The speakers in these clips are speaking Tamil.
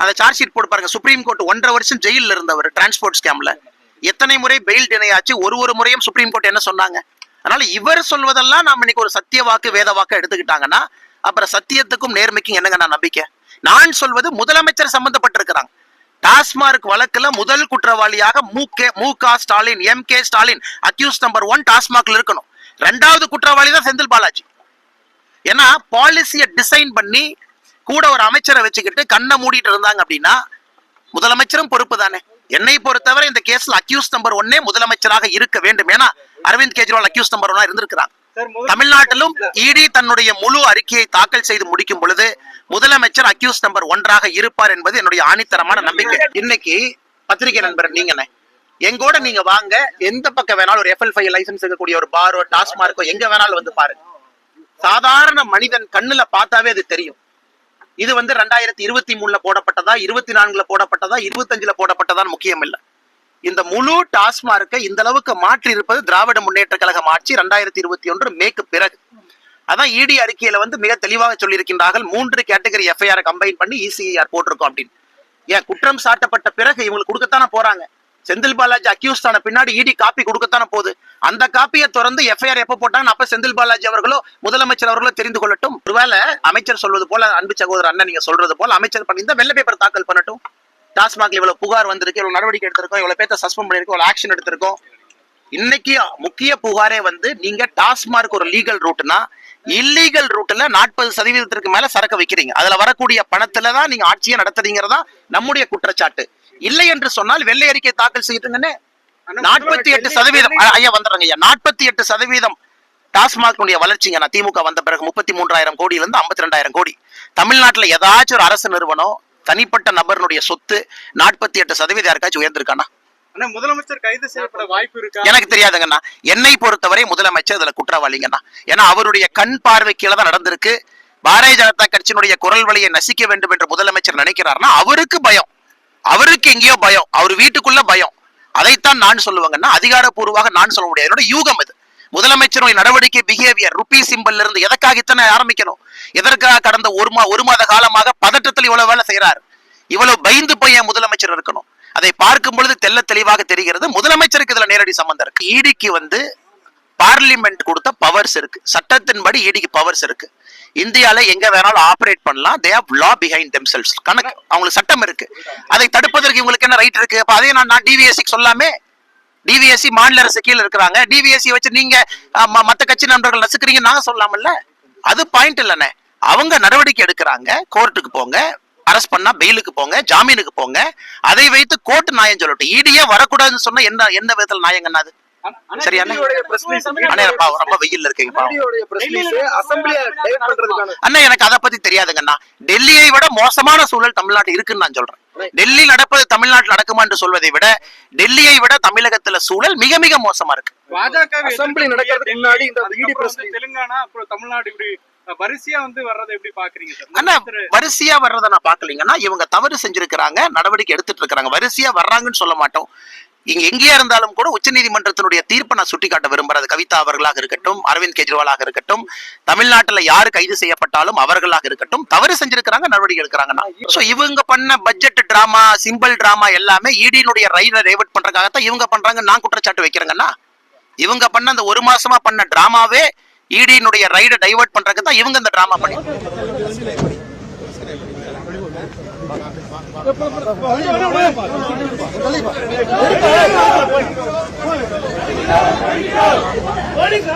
அந்த சார்ஜ் ஷீட் போட்டு பாருங்க. சுப்ரீம் கோர்ட் ஒன்றரை வருஷம் ஜெயிலில் இருந்தவர் டிரான்ஸ்போர்ட் ஸ்கேம்ல எத்தனை முறை பெயில் டினையாச்சு ஒரு ஒரு முறையும் சுப்ரீம் கோர்ட் என்ன சொன்னாங்க? அதனால இவர் சொல்வதெல்லாம் நாம் இன்னைக்கு ஒரு சத்திய வாக்கு வேத வாக்கு எடுத்துக்கிட்டாங்கன்னா அப்புறம் சத்தியத்துக்கும் நேர்மைக்கும் என்னங்க நான் நம்பிக்கை? நான் சொல்வது முதலமைச்சர் சம்பந்தப்பட்டிருக்கிறாங்க. டாஸ்மார்க் வழக்குல முதல் குற்றவாளியாக மு K Mu Ka Stalin M K Stalin accused number one டாஸ்மாக்ல இருக்கணும். ரெண்டாவது குற்றவாளி தான் செந்தில் பாலாஜி. ஏன்னா பாலிசியை டிசைன் பண்ணி கூட ஒரு அமைச்சரை வச்சுக்கிட்டு கண்ணை மூடிட்டு இருந்தாங்க அப்படின்னா முதலமைச்சரும் பொறுப்பு தானே? என்னை பொறுத்தவரை இந்த கேஸ்ல அக்யூஸ் நம்பர் ஒன்னே முதலமைச்சராக இருக்க வேண்டும். ஏன்னா அரவிந்த் கெஜ்ரிவால் அக்யூஸ் நம்பர் ஒன்னா இருந்திருக்கிறாங்க தமிழ்நாட்டிலும் இடி தன்னுடைய முழு அறிக்கையை தாக்கல் செய்து முடிக்கும் பொழுது முதலமைச்சர் அக்யூஸ் நம்பர் ஒன்றாக இருப்பார் என்பது என்னுடைய ஆணித்தரமான நம்பிக்கை. இன்னைக்கு பத்திரிகை நண்பர் நீங்கண்ணே எங்கூட நீங்க வாங்க. எந்த பக்கம் வேணாலும் ஒரு எஃப்எல் ஃபைவ் லைசன்ஸ் இருக்கக்கூடிய ஒரு பாரோ டாஸ்மார்க்கோ எங்க வேணாலும் வந்து பாருங்க. சாதாரண மனிதன் கண்ணுல பார்த்தாவே அது தெரியும். இது வந்து ரெண்டாயிரத்தி இருபத்தி மூணுல போடப்பட்டதா இருபத்தி நான்குல போடப்பட்டதா இருபத்தஞ்சுல போடப்பட்டதான் முக்கியம் இல்ல. இந்த முழு டாஸ்மார்க்கை இந்த அளவுக்கு மாற்றி இருப்பது திராவிட முன்னேற்ற கழகம் ஆட்சி ரெண்டாயிரத்தி இருபத்தி ஒன்று மேக்கு பிறகு. அதான் இடி அறிக்கையில வந்து மிக தெளிவாக சொல்லியிருக்கின்றார்கள் மூன்று கேட்டகரி எஃப்ஐஆர் கம்பைன் பண்ணி இசிஐஆர் போட்டிருக்கோம் அப்படின்னு. ஏன் குற்றம் சாட்டப்பட்ட பிறகு இவங்களுக்கு கொடுக்கத்தானே போறாங்க? செந்தில் பாலாஜி அக்யூஸ்ட் ஆன பின்னாடி இடி காப்பி கொடுக்கத்தானே போகுது. அந்த காப்பியை திறந்து எஃப்ஐஆர் எப்ப போட்டாங்க அப்ப செந்தில் பாலாஜி அவர்களோ முதலமைச்சர் அவர்களோ தெரிந்து கொள்ளட்டும். ஒருவேளை அமைச்சர் சொல்வது போல அன்பு சகோதரர் அண்ணன் நீங்க சொல்றது போல அமைச்சர் பண்ணியிருந்தா வெள்ள பேப்பர் தாக்கல் பண்ணட்டும். டாஸ்மாக்ல இவ்வளவு புகார் வந்திருக்கு இவ்வளவு நடவடிக்கை எடுத்திருக்கோம் இவ்வளவு பேர்த்த சஸ்பெண்ட் பண்ணிருக்கோம் இவ்வளவு ஆக்ஷன் எடுத்திருக்கோம். இன்னைக்கு முக்கிய புகாரே வந்து நீங்க டாஸ்மார்க் ஒரு லீகல் ரூட்னா இல்லீகல் ரூட்ல நாற்பது சதவீதத்திற்கு மேல சரக்கு வைக்கிறீங்க. அதுல வரக்கூடிய பணத்துல தான் நீங்க ஆட்சியை நடத்துறீங்கிறதா நம்முடைய குற்றச்சாட்டு. இல்லை என்று சொன்னால் வெள்ளை அறிக்கை தாக்கல் செய்யுங்கன்னு நாற்பத்தி எட்டு சதவீதம். ஐயா வந்துடுறேங்க ஐயா. நாற்பத்தி எட்டு சதவீதம் டாஸ்மாக் வளர்ச்சிங்க நான் திமுக வந்த பிறகு முப்பத்தி மூன்றாயிரம் கோடியில இருந்து ஐம்பத்தி ரெண்டாயிரம் கோடி. தமிழ்நாட்டுல ஏதாச்சும் ஒரு அரசு நிறுவனம் தனிப்பட்ட நபருடைய சொத்து நாற்பத்தி எட்டு சதவீதம் யாருக்காச்சும் உயர்ந்திருக்கானா முதலமைச்சர் கைது செய்யப்பட வாய்ப்பு இருக்கா? எனக்கு தெரியாதுங்கண்ணா என்னை பொறுத்தவரை முதலமைச்சர் இதுல குற்றவாளிங்கண்ணா ஏன்னா அவருடைய கண் பார்வை கீழே தான் நடந்திருக்கு. பாரதிய ஜனதா கட்சியினுடைய குரல் வழியை நசிக்க வேண்டும் என்று முதலமைச்சர் நினைக்கிறாருன்னா அவருக்கு பயம். அவருக்கு எங்கேயோ பயம் அவர் வீட்டுக்குள்ள பயம். அதைத்தான் நான் சொல்லுவாங்கன்னா அதிகாரப்பூர்வமாக நான் சொல்ல முடியாது. என்னோட யூகம் இது முதலமைச்சருடைய நடவடிக்கை பிஹேவியர் ருபி சிம்பல்ல இருந்து எதற்காக இத்தனை ஆரம்பிக்கணும்? எதற்காக கடந்த ஒரு மா ஒரு மாத காலமாக பதட்டத்தில் இவ்வளவு வேலை செய்யறாரு இவ்வளவு பயந்து போய் என் முதலமைச்சர் இருக்கணும்? அதை பார்க்கும் பொழுது தெள்ள தெளிவாக தெரிகிறது முதலமைச்சருக்கு இதுல நேரடி சம்பந்தம் இருக்கு. இடிக்கு வந்து பார்லிமெண்ட் கொடுத்த பவர்ஸ் இருக்கு. சட்டத்தின்படி இடிக்கு பவர்ஸ் இருக்கு. இந்தியால எங்க வேணாலும் ஆப்ரேட் பண்ணலாம். They have law behind themselves கணக்கு அவங்களுக்கு சட்டம் இருக்கு. அதை தடுப்பதற்கு இவங்களுக்கு என்ன ரைட் இருக்கு? அப்ப அதே நான் நான் டிவிஎஸ்சி சொல்லாமே டிவிஎஸ்சி மாநில அரசு கீழே இருக்கிறாங்க. டிவிஎஸ்சி வச்சு நீங்க ம- மத்த கட்சி நண்பர்கள் நசுக்கிறீங்க நாங்க சொல்லாமல்ல. அது பாயிண்ட் இல்லைண்ணே. அவங்க நடவடிக்கை எடுக்கிறாங்க. கோர்ட்டுக்கு போங்க. அரெஸ்ட் பண்ணா பெயிலுக்கு போங்க. ஜாமீனுக்கு போங்க. அதை வைத்து கோர்ட் நியாயம் சொல்லட்டும். ஈடியே வரக்கூடாதுன்னு சொன்னா என்ன என்ன விதத்துல நியாயங்கண்ணா அது சரியா அண்ணே? அண்ணே பாவம், ரொம்ப வெயில்ல இருக்கீங்க பாவம். அண்ணா எனக்கு அதை பத்தி தெரியாதுங்கண்ணா டெல்லியை விட மோசமான சூழல் தமிழ்நாட்டு இருக்குன்னு நான் சொல்றேன். டெல்லி நடப்பது தமிழ்நாட்டில் நடக்குமா என்று சொல்வதை விட டெல்லியை விட தமிழகத்துல சூழல் மிக மிக மோசமா இருக்கு. பாஜக அசெம்பிளி நடக்கிறதுக்கு முன்னாடி இந்த இடி பிரஸ் தெலுங்கானா அப்புறம் தமிழ்நாடு இப்படி அஹ், வரிசையா வந்து வர்றதை எப்படி பாக்குறீங்க சார்? அண்ணா முதலமைச்சர் வரிசையா வர்றதை நான் பாக்கலீங்கன்னா இவங்க தவறு செஞ்சிருக்கிறாங்க நடவடிக்கை எடுத்துட்டு இருக்காங்க வரிசையா வர்றாங்கன்னு சொல்ல மாட்டோம். இங்க எங்கேயா இருந்தாலும் கூட உச்சநீதிமன்றத்தினுடைய தீர்ப்பை நான் சுட்டிக்காட்ட விரும்புறது கவிதா அவர்களாக இருக்கட்டும் அரவிந்த் கெஜ்ரிவாலாக இருக்கட்டும் தமிழ்நாட்டுல யாரு கைது செய்யப்பட்டாலும் அவர்களாக இருக்கட்டும் தவறு செஞ்சிருக்கிறாங்க நடவடிக்கை எடுக்கிறாங்கன்னா சோ இவங்க பண்ண பட்ஜெட் டிராமா சிம்பிள் டிராமா எல்லாமே இடியினுடைய ரைட டைவர்ட் பண்றதுக்காகத்தான் இவங்க பண்றாங்க நான் குற்றச்சாட்டு வைக்கிறேங்கன்னா இவங்க பண்ண அந்த ஒரு மாசமா பண்ண டிராமாவே இடியினுடைய ரைட டைவர்ட் பண்றதுக்கு தான் இவங்க இந்த டிராமா பண்ணி What is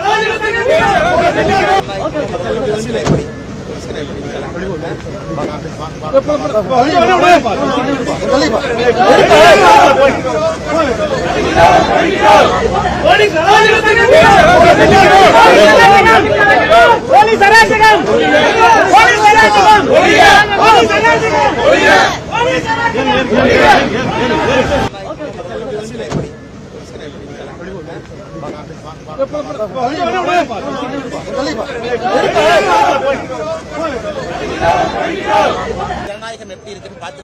ஜனநாயகம் எப்படி இருக்குன்னு பார்த்து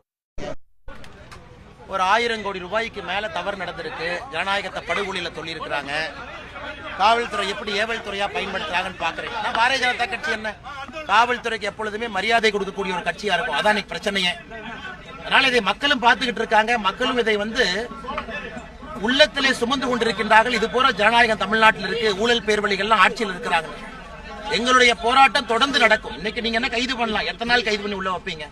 ஒரு ஆயிரம் கோடி ரூபாய்க்கு மேல தவறு நடந்திருக்கு. ஜனநாயகத்தை படுகொலியில சொல்லியிருக்கிறாங்க காவல்துறை எப்படி ஏவல் துறையா பயன்படுத்துறாங்கன்னு பாக்குறேன் நான் பாரதிய ஜனதா கட்சி என்ன? காவல்துறைக்கு எப்பொழுதுமே மரியாதை கொடுக்கக்கூடிய ஒரு கட்சியா இருக்கும். அதான் பிரச்சனையே. அதனால இதை மக்களும் பார்த்துக்கிட்டு இருக்காங்க. மக்களும் இதை வந்து உள்ளத்திலே சுமந்து கொண்டிருக்கின்றார்கள். இது போல ஜனநாயகம் தமிழ்நாட்டில் இருக்கு ஊழல் பேர்வழிகள்லாம் ஆட்சியில் இருக்கிறார்கள். எங்களுடைய போராட்டம் தொடர்ந்து நடக்கும். இன்னைக்கு நீங்க என்ன கைது பண்ணலாம்? எத்தனை நாள் கைது பண்ணி உள்ள வைப்பீங்க?